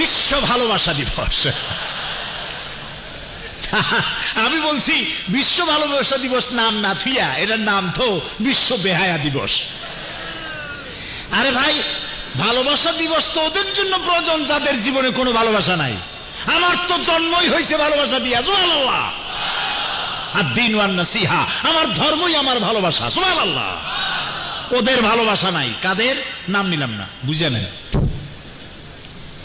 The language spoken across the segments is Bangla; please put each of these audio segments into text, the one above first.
বিশ্ব ভালোবাসা দিবস। আমি বলছি, বিশ্ব ভালোবাসা দিবস নাম না থুইয়া, এটার নাম তো বিশ্ব বেহায়া দিবস। আরে ভাই, ভালোবাসা দিবস তো ওদের জন্য প্রয়োজন, যাদের জীবনে কোনো ভালোবাসা নাই। আমার তো জন্মই হয়েছে ভালোবাসা দিয়া, সুবহানাল্লাহ। আর দিন ওয়ান নাসিহা, আমার ধর্মই আমার ভালোবাসা সোহাল আল্লাহ ওদের ভালোবাসা নাই, কাদের? নাম নিলাম না, বুঝে নেন।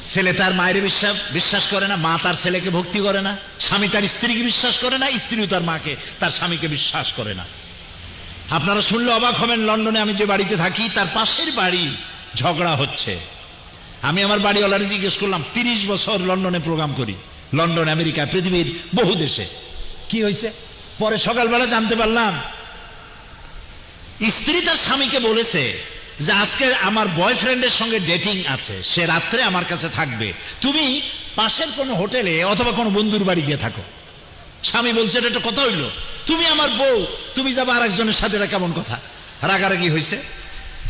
ছেলে তার মায়ের বিশ্বাস বিশ্বাস করে না, মা তার ছেলেকে ভক্তি করে না, স্বামী তার স্ত্রীকে বিশ্বাস করে না, স্ত্রীও তার মাকে, তার স্বামীকে বিশ্বাস করে না। আপনারা শুনলে অবাক হবেন, লন্ডনে আমি যে বাড়িতে থাকি, তার পাশের বাড়ি ঝগড়া হচ্ছে। আমি আমার বাড়ি বাড়িওয়ালারে জিজ্ঞেস করলাম, তিরিশ বছর লন্ডনে প্রোগ্রাম করি। লন্ডন, আমেরিকা, পৃথিবীর বহু দেশে। কি হয়েছে? পরে সকালবেলা জানতে পারলাম, স্ত্রী তার স্বামীকে বলেছে যে আজকে আমার বয়ফ্রেন্ডের সঙ্গে ডেটিং আছে, সে রাত্রে আমার কাছে থাকবে। তুমি পাশের কোনো হোটেলে অথবা কোনো বন্ধুর বাড়ি গিয়ে থাকো। স্বামী বলছে, এটা একটা কথা হইল। তুমি আমার বউ, তুমি যাবে আর একজনের সাথে, এটা কেমন কথা? রাগারাগি হয়েছে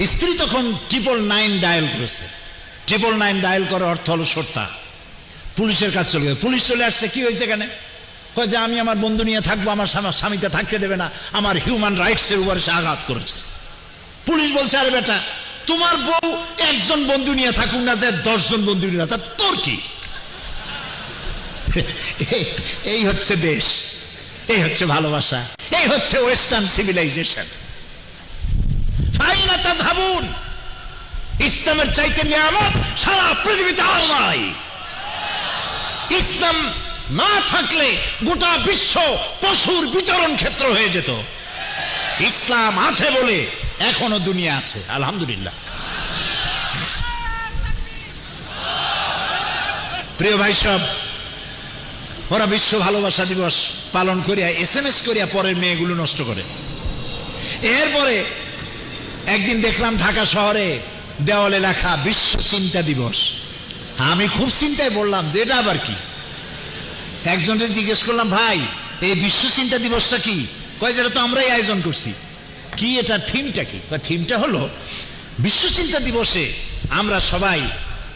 স্ত্রী তখন ট্রিপল নাইন ডায়াল করেছে। ট্রিপল নাইন ডায়াল করার অর্থ হলো সর্তা। পুলিশের কাছে চলে গেছে। পুলিশ চলে আসছে, কি হয়েছে এখানে? কয় যে, আমি আমার বন্ধু নিয়ে থাকব, আমার স্বামী- স্বামীকে থাকতে দেবে না। আমার হিউম্যান রাইটসের উপরে সে আঘাত করেছে। পুলিশ বলছে, আরে বেটা, তোমার বউ একজন বন্ধু নিয়ে থাকুক না যে দশজন বন্ধু নিয়ে তা তোর কি? এই- হচ্ছে দেশ, এই হচ্ছে ভালোবাসা, এই হচ্ছে ওয়েস্টার্ন সিভিলাইজেশন ফাইনা ইসলামের চাইতে নিয়ামত সারা পৃথিবীতে নাই ইসলাম না থাকলে গোটা বিশ্ব পশুর বিচরণ ক্ষেত্র হয়ে যেত। ইসলাম আছে বলে এখনও দুনিয়া আছে। আলহামদুলিল্লাহ। প্রিয় ভাই সব ওরা বিশ্ব ভালোবাসা দিবস পালন করিয়া এস এম এস করিয়া পরের মেয়েগুলো নষ্ট করে। এরপরে একদিন দেখলাম ঢাকা শহরে দেওয়ালে লেখা বিশ্ব চিন্তা দিবস। আমি খুব চিন্তায় বললাম যে এটা আবার কি? একজনকে জিজ্ঞেস করলাম ভাই এই বিশ্ব চিন্তা দিবসটা কি? কয় যেটা তো আমরাই আয়োজন করছি। কি এটা থিমটা কি? থিমটা হলো বিশ্ব চিন্তা দিবসে আমরা সবাই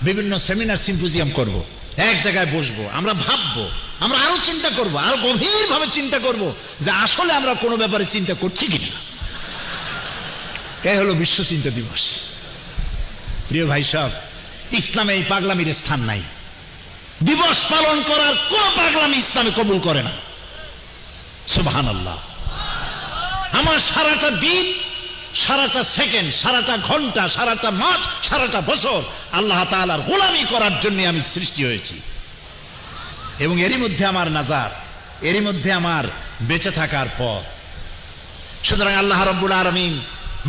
বিভিন্ন সেমিনার সিম্পোজিয়াম করব। এক জায়গায় বসবো, আমরা ভাববো, আমরা আরও চিন্তা করব, আরও গভীরভাবে চিন্তা করব যে আসলে আমরা কোনো ব্যাপারে চিন্তা করছি কিনা। এই হলো বিশ্ব চিন্তা দিবস। প্রিয় ভাই সব ইসলামে এই পাগলামির স্থান নাই। দিবস পালন করার কোন পাগলামি ইসলামে কবুল করে না। সুবহান আল্লাহ আমার সারাটা দিন, সারাটা সেকেন্ড, সারাটা ঘণ্টা, সারাটা মাস, সারাটা বছর আল্লাহ তাআলার গোলামি করার জন্য আমি সৃষ্টি হয়েছি। এবং এরই মধ্যে আমার নাজার এরই মধ্যে আমার বেঁচে থাকার পর সুতরাং আল্লাহ রব্বুল আলমিন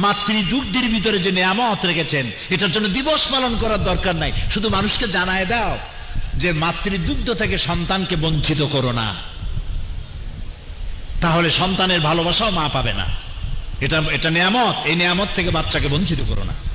মাতৃদুগ্ধের ভিতরে যে নেয়ামত রেখেছেন, এটার জন্য দিবস পালন করার দরকার নাই। শুধু মানুষকে জানায় দাও যে মাতৃদুগ্ধ থেকে সন্তানকে বঞ্চিত করো না। তাহলে সন্তানের ভালোবাসাও মা পাবে না। এটা এটা নিয়ামত। এই নিয়ামত থেকে বাচ্চাকে বঞ্চিত করো না।